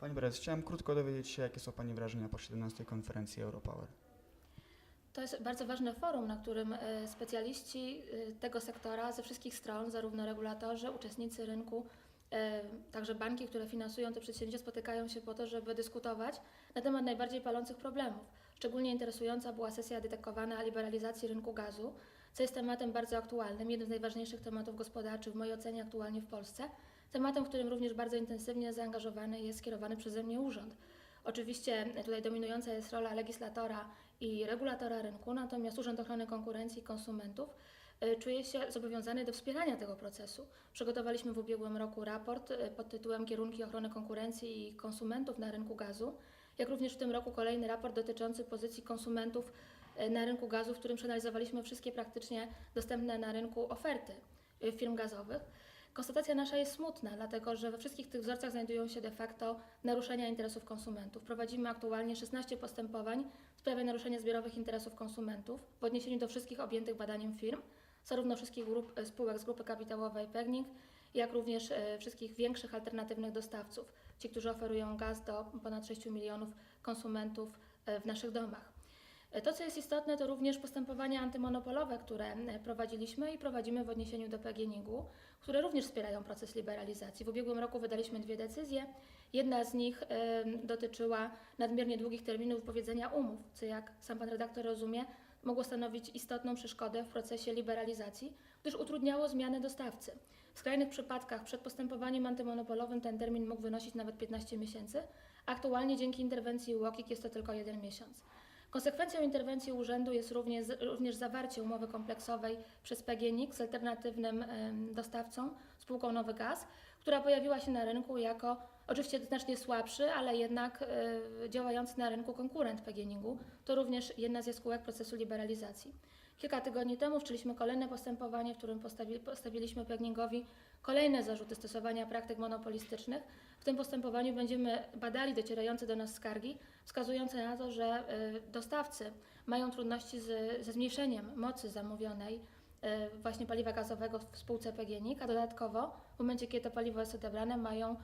Pani Prezes, chciałem krótko dowiedzieć się, jakie są Pani wrażenia po 17 konferencji Europower. To jest bardzo ważne forum, na którym e, specjaliści e, tego sektora ze wszystkich stron, zarówno regulatorzy, uczestnicy rynku, e, także banki, które finansują te przedsięwzięcia, spotykają się po to, żeby dyskutować na temat najbardziej palących problemów. Szczególnie interesująca była sesja dedykowana liberalizacji rynku gazu, co jest tematem bardzo aktualnym, jednym z najważniejszych tematów gospodarczych w mojej ocenie aktualnie w Polsce. Tematem, w którym również bardzo intensywnie zaangażowany jest kierowany przeze mnie urząd. Oczywiście tutaj dominująca jest rola legislatora i regulatora rynku, natomiast Urząd Ochrony Konkurencji i Konsumentów y, czuje się zobowiązany do wspierania tego procesu. Przygotowaliśmy w ubiegłym roku raport y, pod tytułem Kierunki ochrony konkurencji i konsumentów na rynku gazu, jak również w tym roku kolejny raport dotyczący pozycji konsumentów y, na rynku gazu, w którym przeanalizowaliśmy wszystkie praktycznie dostępne na rynku oferty firm gazowych. Konstatacja nasza jest smutna, dlatego że we wszystkich tych wzorcach znajdują się de facto naruszenia interesów konsumentów. Prowadzimy aktualnie 16 postępowań w sprawie naruszenia zbiorowych interesów konsumentów w odniesieniu do wszystkich objętych badaniem firm, zarówno wszystkich grup, e, spółek z grupy kapitałowej PEGNIC, jak również e, wszystkich większych alternatywnych dostawców, ci, którzy oferują gaz do ponad 6 milionów konsumentów e, w naszych domach. To, co jest istotne, to również postępowania antymonopolowe, które prowadziliśmy i prowadzimy w odniesieniu do PGNiG-u, które również wspierają proces liberalizacji. W ubiegłym roku wydaliśmy dwie decyzje. Jedna z nich dotyczyła nadmiernie długich terminów wypowiedzenia umów, co jak sam pan redaktor rozumie, mogło stanowić istotną przeszkodę w procesie liberalizacji, gdyż utrudniało zmianę dostawcy. W skrajnych przypadkach przed postępowaniem antymonopolowym ten termin mógł wynosić nawet 15 miesięcy. Aktualnie dzięki interwencji UOKiK jest to tylko jeden miesiąc. Konsekwencją interwencji urzędu jest również, również zawarcie umowy kompleksowej przez PGNiG z alternatywnym dostawcą, spółką Nowy Gaz, która pojawiła się na rynku jako oczywiście znacznie słabszy, ale jednak e, działający na rynku konkurent PGNiG-u. To również jedna ze spółek procesu liberalizacji. Kilka tygodni temu wszczęliśmy kolejne postępowanie, w którym postawi, postawiliśmy PGNiG-owi kolejne zarzuty stosowania praktyk monopolistycznych. W tym postępowaniu będziemy badali docierające do nas skargi, wskazujące na to, że y, dostawcy mają trudności z, ze zmniejszeniem mocy zamówionej y, właśnie paliwa gazowego w spółce PGNiG, a dodatkowo w momencie, kiedy to paliwo jest odebrane, mają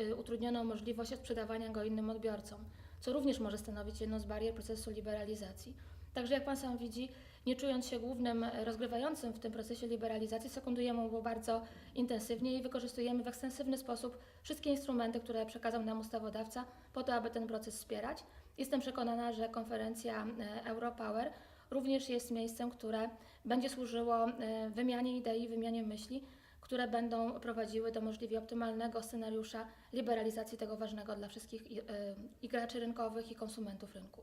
y, utrudnioną możliwość sprzedawania go innym odbiorcom, co również może stanowić jedną z barier procesu liberalizacji. Także jak Pan sam widzi, nie czując się głównym rozgrywającym w tym procesie liberalizacji, sekundujemy mu bardzo intensywnie i wykorzystujemy w ekstensywny sposób wszystkie instrumenty, które przekazał nam ustawodawca, po to, aby ten proces wspierać. Jestem przekonana, że konferencja e, Europower również jest miejscem, które będzie służyło e, wymianie idei, wymianie myśli, które będą prowadziły do możliwie optymalnego scenariusza liberalizacji tego ważnego dla wszystkich e, graczy rynkowych i konsumentów rynku.